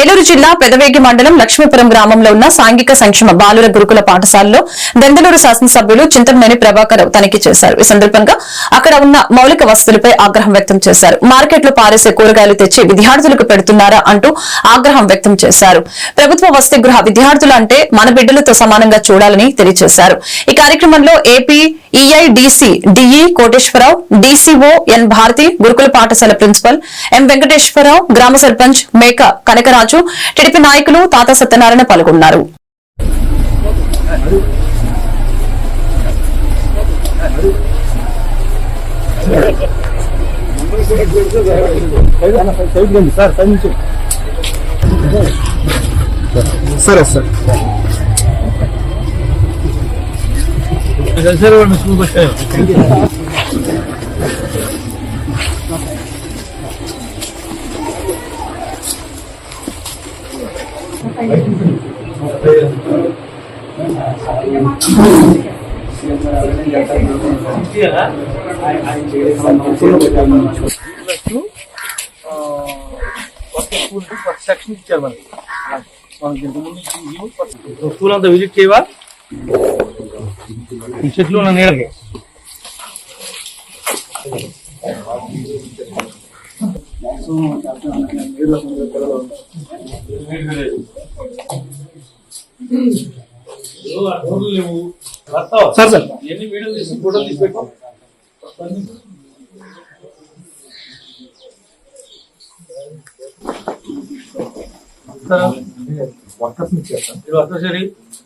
ఏలూరు జిల్లా పెదవేగి మండలం లక్ష్మీపురం గ్రామంలో ఉన్న సాంఘిక సంక్షేమ బాలుర గురుకుల పాఠశాలలో దెందలూరు శాసనసభ్యులు చింతమనేని ప్రభాకర్ తనిఖీ చేశారు. ఈ సందర్భంగా అక్కడ ఉన్న మౌలిక వసతులపై ఆగ్రహం వ్యక్తం చేశారు. మార్కెట్లో పారేసే కూరగాయలు తెచ్చి విద్యార్థులకు పెడుతున్నారా అంటూ ఆగ్రహం వ్యక్తం చేశారు. ప్రభుత్వ వసతి గృహ విద్యార్థులు అంటే మన బిడ్డలతో సమానంగా చూడాలని తెలియజేశారు. ఈ కార్యక్రమంలో AP EIDC DE Koteswararao DCO N Bharathi గురుకుల పాఠశాల ప్రిన్సిపల్ ఎం వెంకటేశ్వరరావు గ్రామ సర్పంచ్ మేక కనకరాజు టీడీపీ నాయకులు తాత సత్యనారాయణ పాల్గొన్నారు. సరే సార్. సెక్షన్ ఇచ్చారు మనకి మనకి ఇంతకుముందు స్కూల్ అంతా విజిట్ చేయవా చెట్లు ఉన్న నీడకి సార్ సార్. ఎన్ని వీడియోలు తీసి ఫోటోలు తీసి పెట్టు ఇది వస్తా సరే హలో ఉండాలి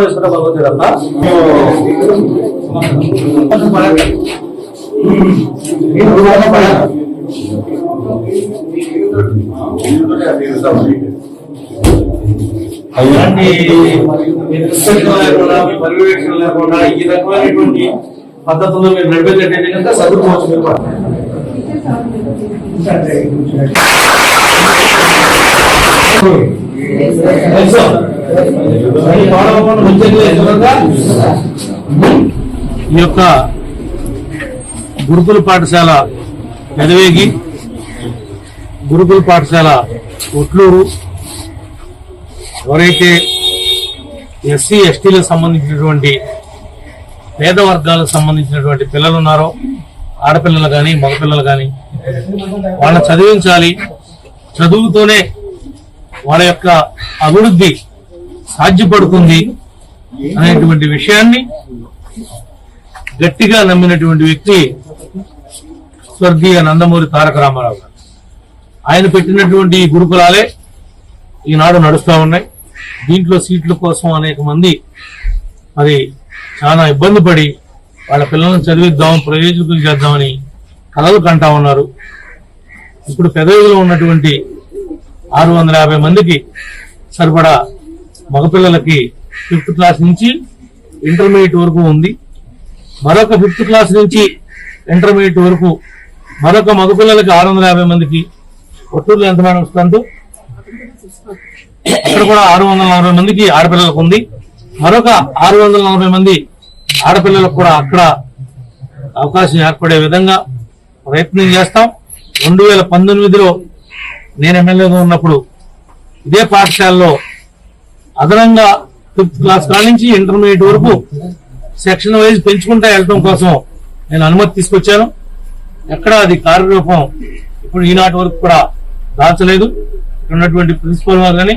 వేసుకుంటే బాగుంటుంది అబ్బా అలాంటి నిర్దేశం లేకుండా మీ పర్యవేక్షణ లేకుండా ఈ రకమైనటువంటి పద్ధతుల్లో మీరు నడిపేటట్టయితే కనుక చదువుకోవచ్చు మీరు. తెలుసా? ఈ యొక్క గురుకుల పాఠశాల ఎదవేగి గురుకుల పాఠశాల ఒట్లూరు ఎవరైతే ఎస్సీ ఎస్టీలకు సంబంధించినటువంటి పేద వర్గాలకు సంబంధించినటువంటి పిల్లలు ఉన్నారో ఆడపిల్లలు కానీ మగపిల్లలు కానీ వాళ్ళని చదివించాలి. చదువుతూనే వాళ్ళ యొక్క అభివృద్ధి సాధ్యపడుతుంది అనేటువంటి విషయాన్ని గట్టిగా నమ్మినటువంటి వ్యక్తి స్వర్గీయ నందమూరి తారక రామారావు గారు. ఆయన పెట్టినటువంటి గురుకులాలే ఈనాడు నడుస్తూ ఉన్నాయి. దీంట్లో సీట్ల కోసం అనేక మంది మరి చాలా ఇబ్బంది పడి వాళ్ళ పిల్లలను చదివిద్దాం ప్రయోజకులు చేద్దామని కలలు కంటా ఉన్నారు. ఇప్పుడు పెదవిలో ఉన్నటువంటి ఆరు వందల యాభై మందికి సరిపడా మగపిల్లలకి ఫిఫ్త్ క్లాస్ నుంచి ఇంటర్మీడియట్ వరకు ఉంది. మరొక ఫిఫ్త్ క్లాస్ నుంచి ఇంటర్మీడియట్ వరకు మరొక మగపిల్లలకి ఆరు వందల యాభై మందికి ఒట్టూరులో ఎంతమంది మేడం వస్తుందో ఇక్కడ కూడా ఆరు వందల నలభై మందికి ఆడపిల్లలకు ఉంది. మరొక ఆరు వందల నలభై మంది ఆడపిల్లలకు కూడా అక్కడ అవకాశం ఏర్పడే విధంగా ప్రయత్నం చేస్తాం. రెండు వేల పంతొమ్మిదిలో నేను ఎమ్మెల్యేగా ఉన్నప్పుడు ఇదే పాఠశాలలో అదనంగా ఫిఫ్త్ క్లాస్ కాడ నుంచి ఇంటర్మీడియట్ వరకు సెక్షన్ వైజ్ పెంచుకుంటా వెళ్ళడం కోసం నేను అనుమతి తీసుకొచ్చాను. ఎక్కడ అది కార్యరూపం ఇప్పుడు ఈనాటి వరకు కూడా దాచలేదు. ఇక్కడ ఉన్నటువంటి ప్రిన్సిపల్ వారు కానీ